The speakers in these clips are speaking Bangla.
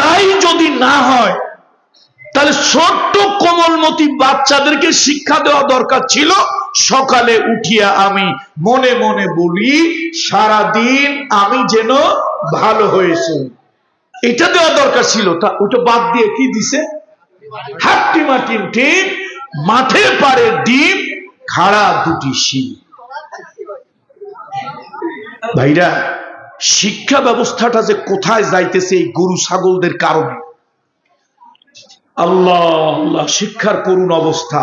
তাই যদি না হয়, তাহলে ছোট্ট কোমলমতি বাচ্চাদেরকে শিক্ষা দেওয়া দরকার ছিল। সকালে উঠিয়া আমি মনে মনে বলি সারা দিন আমি যেন ভালো হয়েছে। এটা দেওয়া দরকার ছিল। তা ওটা বাদ দিয়ে কি দিছে? হাট্টি মাটিম ঠিক মাঠে পারে ডিম, খাড়া দুটি শিম ভাইরা শিক্ষা ব্যবস্থাটা যে কোথায় যাইতেছে এই গরু ছাগলদের কারণে। আল্লাহ আল্লাহ, শিক্ষার করুণ অবস্থা।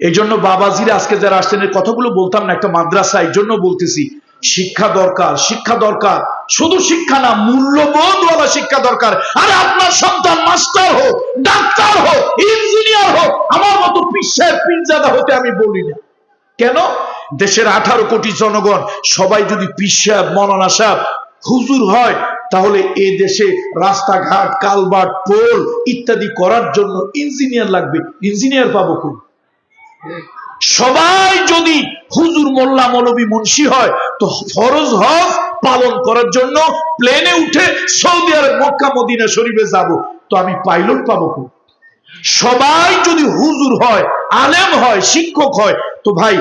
এই জন্য বাবাজিরা আজকে যারা আসছেন এই কথাগুলো বলতাম না, একটা মাদ্রাসা এই জন্য বলতেছি, শিক্ষা দরকার শিক্ষা দরকার। শুধু শিক্ষা না, মূল্যবোধওয়ালা শিক্ষা দরকার। আরে আপনার সন্তান মাস্টার হোক, ডাক্তার হোক, ইঞ্জিনিয়ার হোক, আমার মতো পিসার পিনজাদা হতে আমি বলি না। কেন? দেশের আঠারো কোটি জনগণ, সবাই যদি পিসাব মননা সাহেব হুজুর হয়, তাহলে এ দেশে রাস্তাঘাট, কালবাট, পোল ইত্যাদি করার জন্য ইঞ্জিনিয়ার লাগবে। ইঞ্জিনিয়ার পাবো কোন? সবাই যদি হুজুর মোল্লা মৌলবী মুন্সি হয়, তো ফরজ হজ পালন করার জন্য প্লেনে উঠে সৌদি আরব, মক্কা, মদিনা শরীফে যাব। তো আমি পাইলট পাবো কোন? সবাই যদি হুজুর হয়, আলেম হয়, শিক্ষক হয়, তো ভাই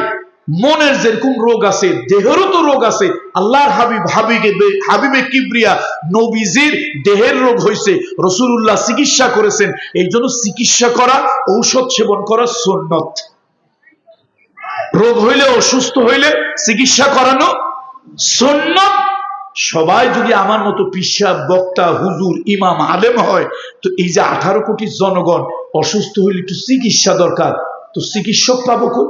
মনের যেরকম রোগ আছে, দেহেরও তো রোগ আছে। আল্লাহর হাবিব, হাবিবে হাবিবে কিবরিয়া নবীজির দেহের রোগ হয়েছে রসুল্লাহ চিকিৎসা করেছেন। এই জন্য চিকিৎসা করা, ঔষধ সেবন করা সুন্নত। রোগ হইলে, অসুস্থ হইলে চিকিৎসা করানো সুন্নত। সবাই যদি আমার মতো পিসা বক্তা, হুজুর, ইমাম, আলেম হয়, তো এই যে আঠারো কোটি জনগণ অসুস্থ হইলে একটু চিকিৎসা দরকার। তো চিকিৎসক পাবো কোন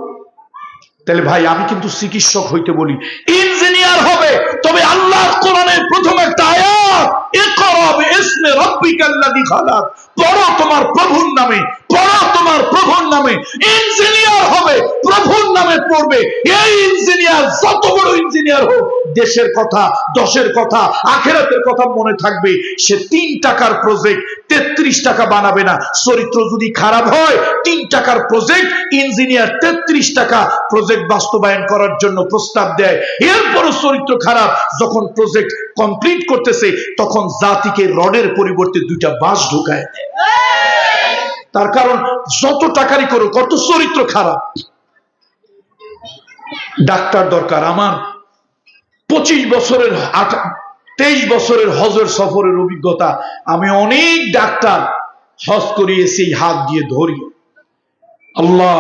তাহলে ভাই, আমি কিন্তু চিকিৎসক হইতে বলি। ইঞ্জিনিয়ার হবে, তবে আল্লাহ কোরআনের প্রথম একটা আয়াত ইকরা বিইসমি রব্বিকাল্লাযী খালাক পড়ো তোমার প্রভুর নামে, পড়ো তোমার প্রভুর নামে ইঞ্জিনিয়ার হবে, প্রভুর নামে পড়বে। এই ইঞ্জিনিয়ার যত বড় ইঞ্জিনিয়ার হোক, দেশের কথা, দশের কথা, আখেরাতের কথা মনে থাকবে। সে তিন টাকার প্রজেক্ট তেত্রিশ টাকা বানাবে না। চরিত্র যদি খারাপ হয়, তিন টাকার প্রজেক্ট ইঞ্জিনিয়ার তেত্রিশ টাকা প্রজেক্ট বাস্তবায়ন করার জন্য প্রস্তাব দেয়। এরপরও চরিত্র খারাপ, যখন প্রজেক্ট কমপ্লিট করতেছে, তখন জাতিকে রডের পরিবর্তে দুইটা বাস ঢুকায় দেয়। তার কারণ যত টাকারই করো কত চরিত্র খারাপ। ডাক্তার দরকার আমার। পঁচিশ বছরের তেইশ বছরের হজর সফরের অভিজ্ঞতা, আমি অনেক ডাক্তার হজ করিয়েছি, হাত দিয়ে ধরি। আল্লাহ